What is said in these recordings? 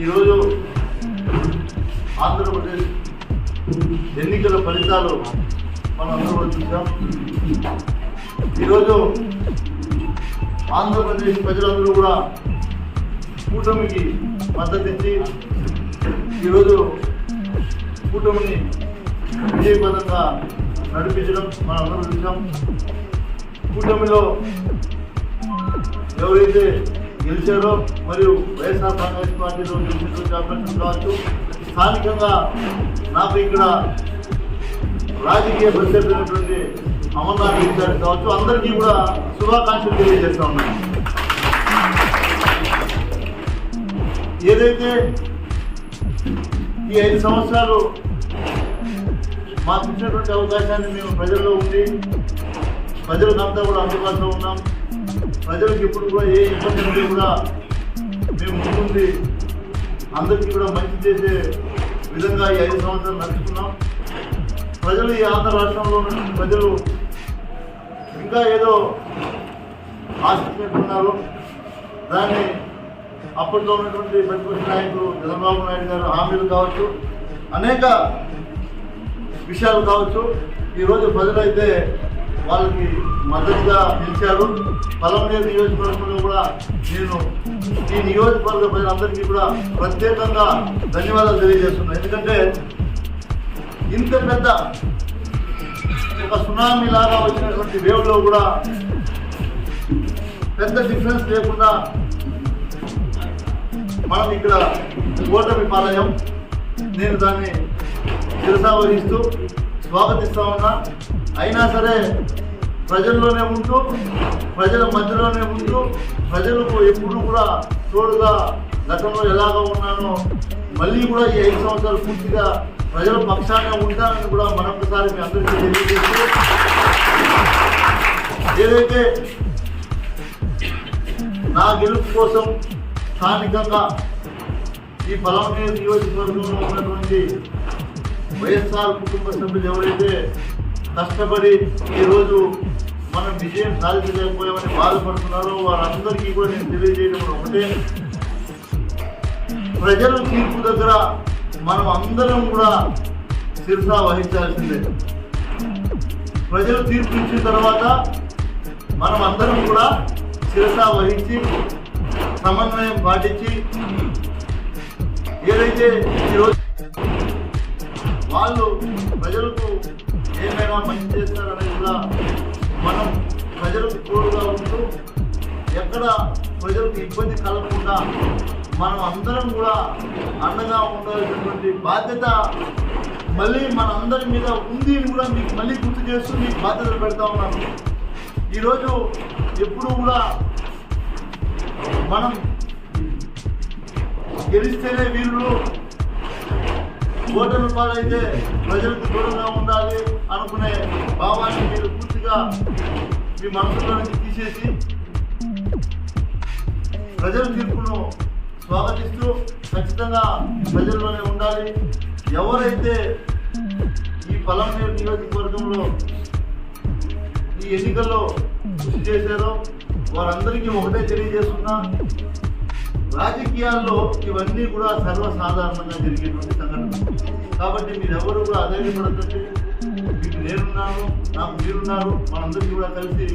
ఈరోజు ఆంధ్రప్రదేశ్ ఎన్నికల ఫలితాలు మనం అందరూ చూసాం ఈరోజు ఆంధ్రప్రదేశ్ ప్రజలందరూ కూడా కూటమికి మద్దతిచ్చి ఈరోజు కూటమిని విజయపదంగా నడిపించడం మనం అందరూ చూసాం. కూటమిలో ఎవరైతే గెలిచారో మరియు వైఎస్ఆర్ కాంగ్రెస్ పార్టీలో గెలిచినటువంటి చేపట్టడం కావచ్చు స్థానికంగా నాకు ఇక్కడ రాజకీయ ప్రత్యర్థులైనటువంటి అమర్నాథ్ రెడ్డి గారు కావచ్చు. అందరికీ కూడా శుభాకాంక్షలు తెలియజేస్తా ఉన్నాను. ఏదైతే ఈ ఐదు సంవత్సరాలు మాకు ఇచ్చినటువంటి అవకాశాన్ని మేము ప్రజల్లో ఉండి ప్రజలకంతా కూడా అందుబాటులో ఉన్నాం. ప్రజలకు ఎప్పుడు కూడా ఏ ఇబ్బంది ఉంటే కూడా మేము ముందుండి అందరికీ కూడా మంచి చేసే విధంగా ఈ ఐదు సంవత్సరాలు నడుచుకున్నాం. ప్రజలు ఈ ఆంధ్ర రాష్ట్రంలో ఉన్నటువంటి ప్రజలు ఇంకా ఏదో ఆశిస్తున్నారు దాన్ని అప్పట్లో ఉన్నటువంటి ప్రతిపక్ష నాయకులు చంద్రబాబు నాయుడు గారు హామీలు కావచ్చు అనేక విషయాలు కావచ్చు. ఈరోజు ప్రజలైతే వాళ్ళకి మద్దతుగా నిలిచారు. పలమనేరు నియోజకవర్గంలో కూడా నేను ఈ నియోజకవర్గ ప్రజలందరికీ కూడా ప్రత్యేకంగా ధన్యవాదాలు తెలియజేస్తున్నాను. ఎందుకంటే ఇంత పెద్ద ఒక సునామీ లాగా వచ్చినటువంటి వేవ్లో కూడా పెద్ద డిఫరెన్స్ లేకుండా మనం ఇక్కడ ఓటమి పాలయం. నేను దాన్ని నిరసావహిస్తూ స్వాగతిస్తా ఉన్నా. అయినా సరే ప్రజల్లోనే ఉంటూ ప్రజల మధ్యలోనే ఉంటూ ప్రజలకు ఎప్పుడు కూడా తోడుగా గతంలో ఎలాగ ఉన్నానో మళ్ళీ కూడా ఈ ఐదు సంవత్సరాలు పూర్తిగా ప్రజల పక్షాన ఉంటానని కూడా మరొకసారి మీ అందరికీ తెలియజేస్తూ ఏదైతే నా గెలుపు కోసం స్థానికంగా ఈ పలవనే నియోజకవర్గంలో ఉన్నటువంటి వైఎస్ఆర్ కుటుంబ సభ్యులు ఎవరైతే కష్టపడి ఈరోజు మనం విజయం సాధించలేకపోయామని బాధపడుతున్నారో వారందరికీ కూడా నేను తెలియజేయడం ఒకటే. ప్రజల తీర్పు దగ్గర మనం అందరం కూడా శిరసా వహించాల్సిందే. ప్రజలు తీర్పు ఇచ్చిన తర్వాత మనం అందరం కూడా శిరసా వహించి సమన్వయం పాటించి ఏదైతే ఈరోజు వాళ్ళు ప్రజలకు ఏమైనా మంచి చేస్తారనేది కూడా మనం ప్రజలకు తోడుగా ఉంటూ ఎక్కడ ప్రజలకు ఇబ్బంది కలగకుండా మనం అందరం కూడా అండగా ఉండాల్సినటువంటి బాధ్యత మళ్ళీ మన అందరి మీద ఉంది కూడా మీకు మళ్ళీ గుర్తు చేస్తూ మీకు బాధ్యతలు పెడతా ఉన్నాను. ఈరోజు ఎప్పుడు కూడా మనం గెలిస్తేనే వీరులు ఓటమి పాలైతే ప్రజలకు దూరంగా ఉండాలి అనుకునే భావాన్ని మీరు పూర్తిగా మీ మనసులో నుంచి తీసేసి ప్రజల తీర్పును స్వాగతిస్తూ ఖచ్చితంగా ప్రజల్లోనే ఉండాలి. ఎవరైతే ఈ పలమనేరు నియోజకవర్గంలో ఈ ఎన్నికల్లో కృషి చేశారో వారందరికీ ఒకటే తెలియజేస్తున్నా రాజకీయాల్లో ఇవన్నీ కూడా సర్వసాధారణంగా జరిగేటువంటి సంఘటన కాబట్టి మీరెవరు కూడా అధైర్యపడకండి. మీకు నేనున్నాను నాకు మీరున్నారు మనందరికీ కూడా కలిసి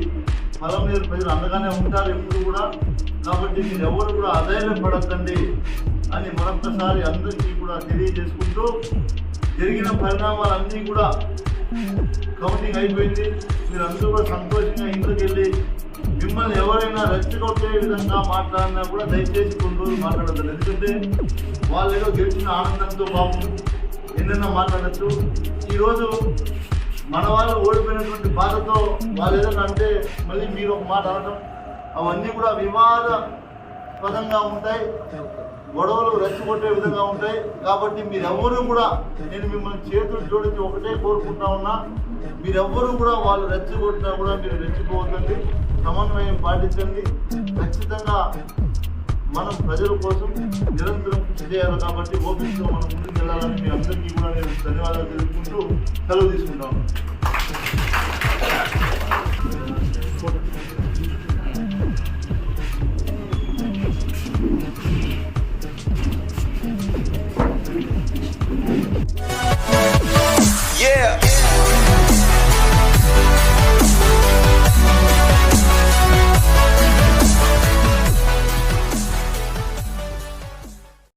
ఫలం మీద ప్రజలు అండగానే ఉంటారు ఎప్పుడు కూడా. కాబట్టి మీరు ఎవరు కూడా అధైర్యపడకండి అని మరొకసారి అందరికీ కూడా తెలియజేసుకుంటూ జరిగిన పరిణామాలన్నీ కూడా కౌంటింగ్ అయిపోయింది. మీరు అందరూ కూడా సంతోషంగా ఇంట్లోకి వెళ్ళి మిమ్మల్ని ఎవరైనా రెచ్చగొట్టే విధంగా మాట్లాడినా కూడా దయచేసి కొన్ని రోజులు మాట్లాడద్దు. ఎందుకంటే వాళ్ళు ఏదో గెలిచిన ఆనందంతో పాపం ఎన్నెన్నో మాట్లాడచ్చు. ఈరోజు మన వాళ్ళు ఓడిపోయినటువంటి బాధతో వాళ్ళు ఏదైనా అంటే మళ్ళీ మీరు ఒక మాట అనడం అవన్నీ కూడా వివాద పదంగా ఉంటాయి. గొడవలు రెచ్చగొట్టే విధంగా ఉంటాయి. కాబట్టి మీరెవ్వరూ కూడా నేను మిమ్మల్ని చేతులు జోడించి ఒకటే కోరుకుంటా ఉన్నా మీరెవ్వరూ కూడా వాళ్ళు రెచ్చగొట్టినా కూడా మీరు రెచ్చిపోవద్దండి. సమన్వయం పాటించండి. ఖచ్చితంగా మనం ప్రజల కోసం నిరంతరం కృషి చేయాలి కాబట్టి ఓపికతో మనం ముందుకు వెళ్ళాలని మీ అందరికీ కూడా నేను ధన్యవాదాలు తెలుపుకుంటూ సెలవు తీసుకుంటాను.